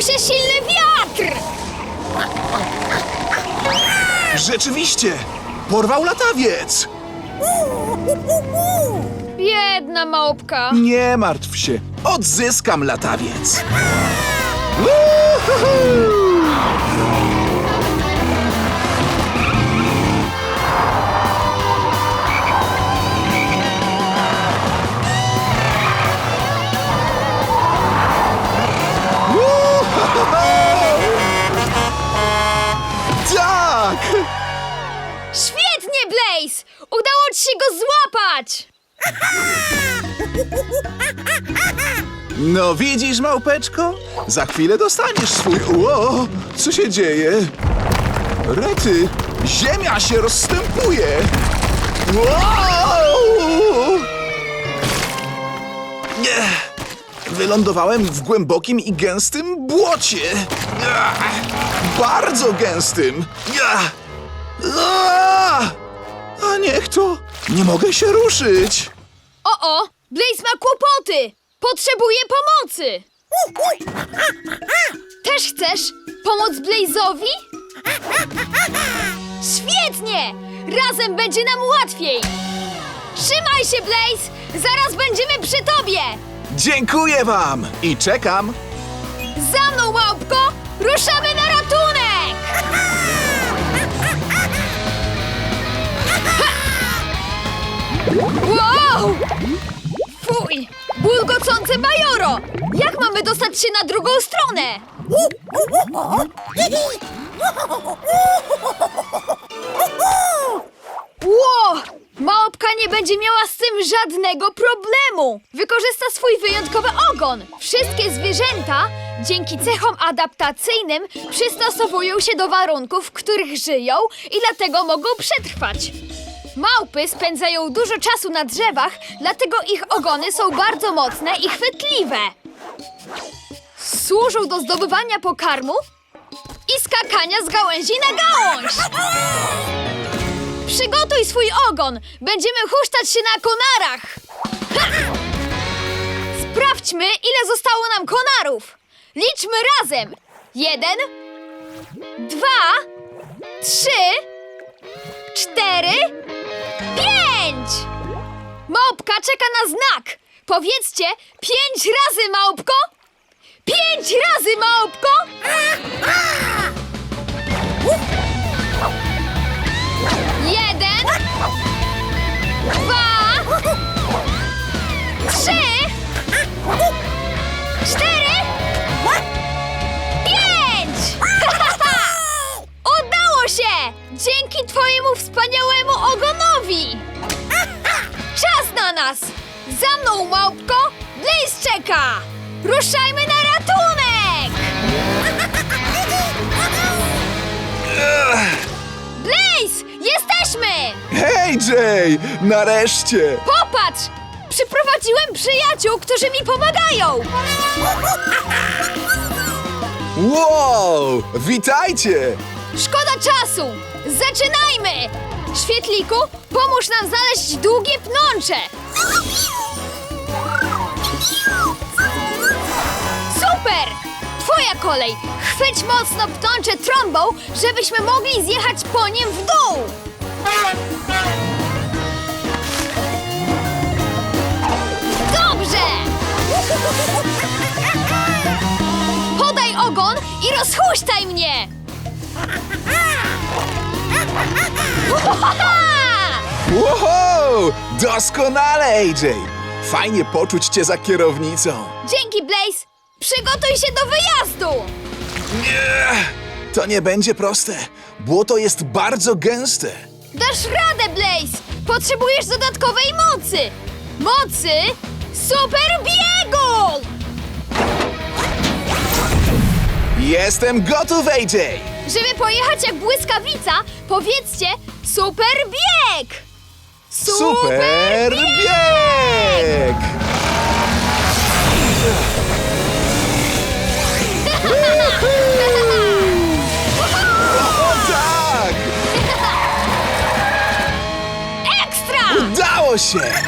Zaczął się silny wiatr! Rzeczywiście! Porwał latawiec! Biedna małpka. Nie martw się, odzyskam latawiec. Uhuhu! Blaze! Udało ci się go złapać! No widzisz, małpeczko? Za chwilę dostaniesz swój... Ło! Co się dzieje? Rety! Ziemia się rozstępuje! Wow! Nie! Wylądowałem w głębokim i gęstym błocie! Bardzo gęstym! Ach, A niech to! Nie mogę się ruszyć! O, o! Blaze ma kłopoty! Potrzebuje pomocy! Też chcesz pomóc Blaze'owi? Świetnie! Razem będzie nam łatwiej! Trzymaj się, Blaze! Zaraz będziemy przy tobie! Dziękuję wam! I czekam! Za mną, małpko! Ruszamy na ratunek! Bulgocące bajoro! Jak mamy dostać się na drugą stronę? Ło! Małpka nie będzie miała z tym żadnego problemu! Wykorzysta swój wyjątkowy ogon! Wszystkie zwierzęta, dzięki cechom adaptacyjnym, przystosowują się do warunków, w których żyją i dlatego mogą przetrwać. Małpy spędzają dużo czasu na drzewach, dlatego ich ogony są bardzo mocne i chwytliwe. Służą do zdobywania pokarmu i skakania z gałęzi na gałąź. Przygotuj swój ogon! Będziemy huśtać się na konarach! Sprawdźmy, ile zostało nam konarów! Liczmy razem! Jeden, dwa, trzy, cztery! Małpka czeka na znak! Powiedzcie pięć razy, małpko! Pięć razy, małpko! Jeden, dwa, trzy, cztery, pięć! Udało się! Dzięki twojemu wspaniałemu ogonowi! Czas na nas! Za mną, małpko! Blaze czeka! Ruszajmy na ratunek! Blaze! Jesteśmy! Hej, Jay! Nareszcie! Popatrz! Przyprowadziłem przyjaciół, którzy mi pomagają! Wow! Witajcie! Szkoda czasu! Zaczynajmy! Świetliku, pomóż nam znaleźć długie pnącze! Super! Twoja kolej! Chwyć mocno pnącze trąbą, żebyśmy mogli zjechać po nim w dół! Dobrze! Podaj ogon i rozhuśtaj mnie! Wow! Doskonale, AJ! Fajnie poczuć cię za kierownicą. Dzięki, Blaze! Przygotuj się do wyjazdu! Nie! To nie będzie proste. Błoto jest bardzo gęste. Dasz radę, Blaze! Potrzebujesz dodatkowej mocy! Mocy super biegu! Jestem gotów, AJ! Żeby pojechać jak błyskawica, powiedzcie super bieg! Super bieg! O tak! Ekstra! Udało się!